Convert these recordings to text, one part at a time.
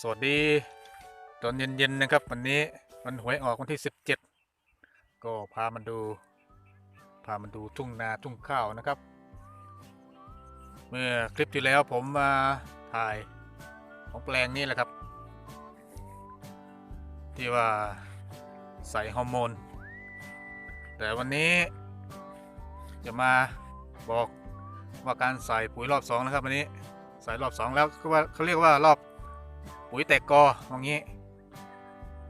สวัสดี ตอนเย็นๆนะครับ วันนี้วันหวยออกวันที่ 17 ก็พามาดู พามาดูทุ่งนาทุ่งข้าวนะครับ เมื่อคลิปที่แล้วผมมาถ่ายของแปลงนี้แหละครับ ที่ว่าใส่ฮอร์โมน แต่วันนี้จะมาบอกว่าการใส่ปุ๋ยรอบสองนะครับวันนี้ใส่รอบสองแล้วก็ว่าเขาเรียกว่ารอบ ปุ๋ยแตกกออย่างนี้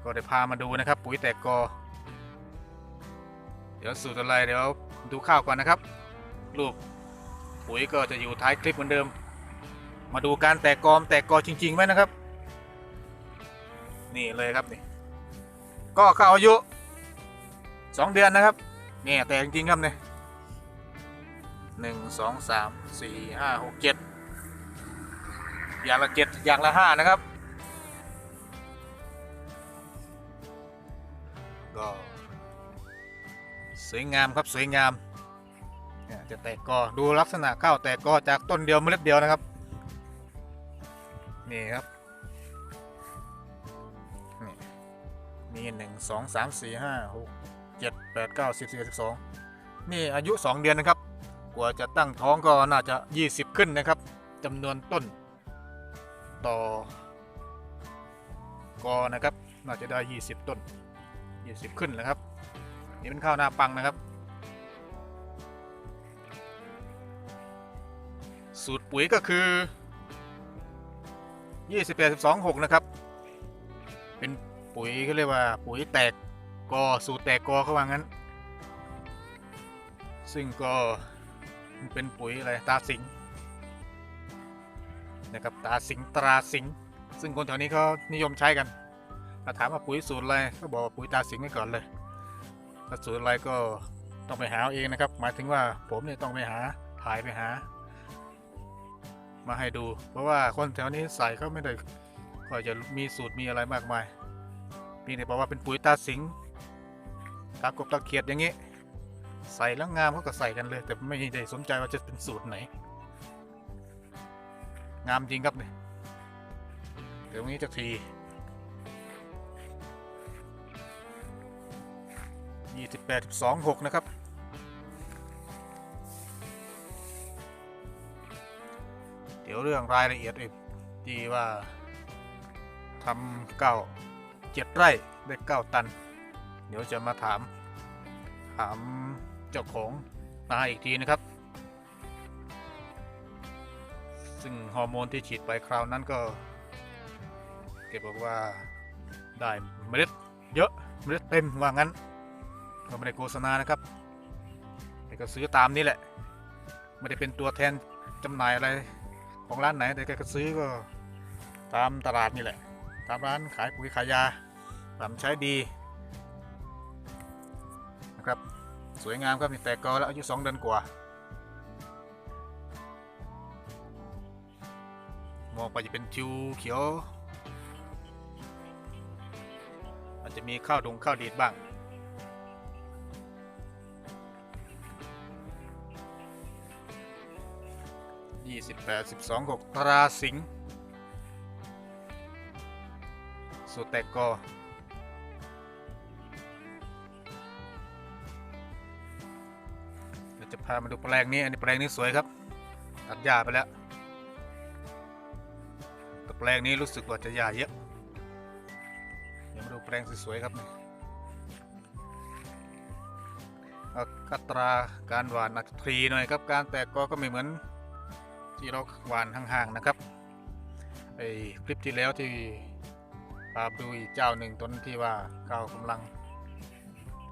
ก็ได้พามาดูนะครับ ปุ๋ยแตกกอ เดี๋ยวสูตรอะไรเดี๋ยวดูข้าวก่อนนะครับ รูปปุ๋ยก็จะอยู่ท้ายคลิปเหมือนเดิม มาดูการแตกกอมแตกกอจริงๆไหมนะครับ นี่เลยครับนี่ก็เข้าอายุสองเดือนนะครับเนี่ยแตกจริงๆครับเนี่ยหนึ่งสองสามสี่ห้าหกเจ็ดอย่างละเจ็ดอย่างละห้านะครับ สวยงามครับสวยงามจะแตกกอดูลักษณะข้าวแตกกอจากต้นเดียวเมล็ดเดียวนะครับ นี่ครับนี่มีหนึ่งสองสามสี่ห้าหกเจ็ดแปดเก้าสิบสิบสิบสองนี่อายุสองเดือนนะครับ กว่าจะตั้งท้องก็น่าจะยี่สิบขึ้นนะครับจำนวนต้น ต่อกอนะครับ น่าจะได้ยี่สิบต้น20ขึ้นแล้วครับ นี่เป็นข้าวหน้าปังนะครับ สูตรปุ๋ยก็คือ28 12 6นะครับ เป็นปุ๋ยเขาเรียกว่าปุ๋ยแตกกอสูตรแตกกอเขาว่างั้น ซึ่งก็เป็นปุ๋ยอะไรตาสิงนะครับตาสิงตราสิง ซึ่งคนแถวนี้เขานิยมใช้กันถ้าถามว่าปุ๋ยสูตรอะไรก็บอกว่าปุ๋ยตาสิงไว้ก่อนเลย ถ้าสูตรอะไรก็ต้องไปหาเองนะครับ หมายถึงว่าผมเนี่ยต้องไปหาถ่ายไปหา มาให้ดู เพราะว่าคนแถวนี้ใส่เขาไม่ได้ค่อยจะมีสูตรมีอะไรมากมายมีแต่บอกว่าเป็นปุ๋ยตาสิงห์ตากบตาเขียดอย่างนี้ ใส่แล้วงามเขาก็ใส่กันเลย แต่ไม่ได้สนใจว่าจะเป็นสูตรไหน งามจริงครับเนี่ยเดี๋ยวนี้จะที ยี่สิบแปดสองหกนะครับ เดี๋ยวเรื่องรายละเอียดอีกที่ว่าทำเก้าเจ็ดไร่ได้เก้าตัน เดี๋ยวจะมาถาม ถามเจ้าของนาอีกทีนะครับ ซึ่งฮอร์โมนที่ฉีดไปคราวนั้นก็เก็บบอกว่าได้เมล็ดเยอะเมล็ดเต็มว่างั้น ก็ไม่ได้โฆษณานะครับแต่ก็ซื้อตามนี้แหละ ไม่ได้เป็นตัวแทนจำหน่ายอะไรของร้านไหนแต่กก็ซื้อก็ตามตลาดนี่แหละ ตามร้านขายปุ๋ยขายยาตามใช้ดีนะครับสวยงามครับแต่ก็แล้วอายุสองเดือนกว่า มองไปจะเป็นทิวเขียว อาจจะมีข้าวดงข้าวดีดบ้าง ยี่สิบแปดสิบสองหกตราสิงห์สูตรแตกกเดี๋ยวจะพามาดูแปลงนี้ อันนี้แปลงนี้สวยครับ ตัดหญ้าไปแล้วแต่แปลงนี้รู้สึกว่าจะหญ้าเยอะ เดี๋ยวมาดูแปลงสวยๆครับนี่อัตราการหวานอัตรีหน่อยครับ การแตกกอก็ไม่เหมือน ที่เราหวานห่างๆนะครับไอคลิปที่แล้วที่พาดูอีกเจ้าหนึ่งต้นที่ว่าข้าวกำลัง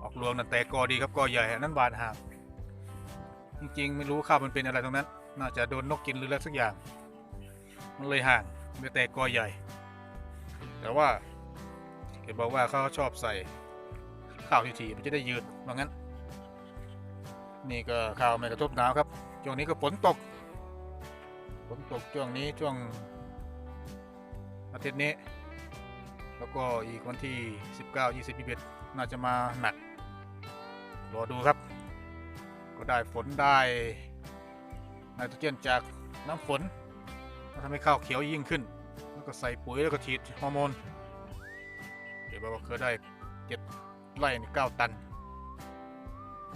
ออกรวมนั่นแต่กอดีครับกอใหญ่อันนั้นหวานห่างจริงๆไม่รู้ข้าวมันเป็นอะไรตรงนั้น น่าจะโดนนกกินหรืออะไรสักอย่าง มันเลยห่างไม่แต่กอใหญ่ แต่ว่าเห็นบอกว่าเขาชอบใส่ข้าวทีๆมันจะได้ยืดว่างั้น นี่ก็ข้าวไม่กระทบหนาวครับช่วงนี้ก็ฝนตก นตกช่วงนี้ช่วงอาทิตย์นี้ แล้วก็อีกวันที่ 19 20 21น่าจะมาหนัก รอดูครับ ก็ได้ฝนได้ไนโตรเจนจากน้ำฝนก็ทำให้ข้าวเขียวยิ่งขึ้น แล้วก็ใส่ปุ๋ยแล้วก็ฉีดฮอร์โมน เดี๋ยวบอกว่าเคยได้เจ็ดไร่นี่เก้าตัน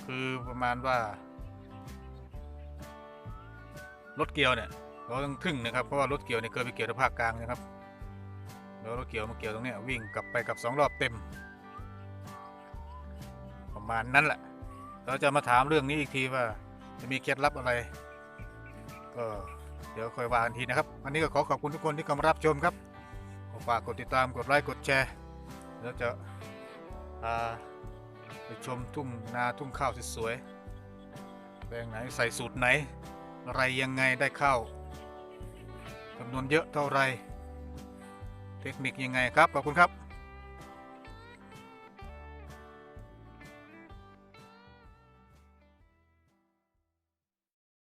คือประมาณว่ารถเกียวเนี่ย เราต้องทึ่งนะครับเพราะว่ารถเกี่ยวเนี่ยเคยไปเกี่ยวที่ภาคกลางนะครับแล้วรถเกี่ยวมาเกี่ยวตรงนี้วิ่งกลับไปกับสองรอบเต็ม ประมาณนั้นแหละ เราจะมาถามเรื่องนี้อีกทีว่าจะมีเคล็ดลับอะไร ก็เดี๋ยวค่อยว่ากันทีนะครับ วันนี้ก็ขอขอบคุณทุกคนที่เข้ามารับชมครับฝากกดติดตามกดไลค์กดแชร์แล้วจะไปชมทุ่งนาทุ่งข้าวสวยๆแปลงไหนใส่สูตรไหน อะไรยังไงได้ข้าว จำนวนเยอะเท่าไร เทคนิคยังไงครับ ขอบคุณครับ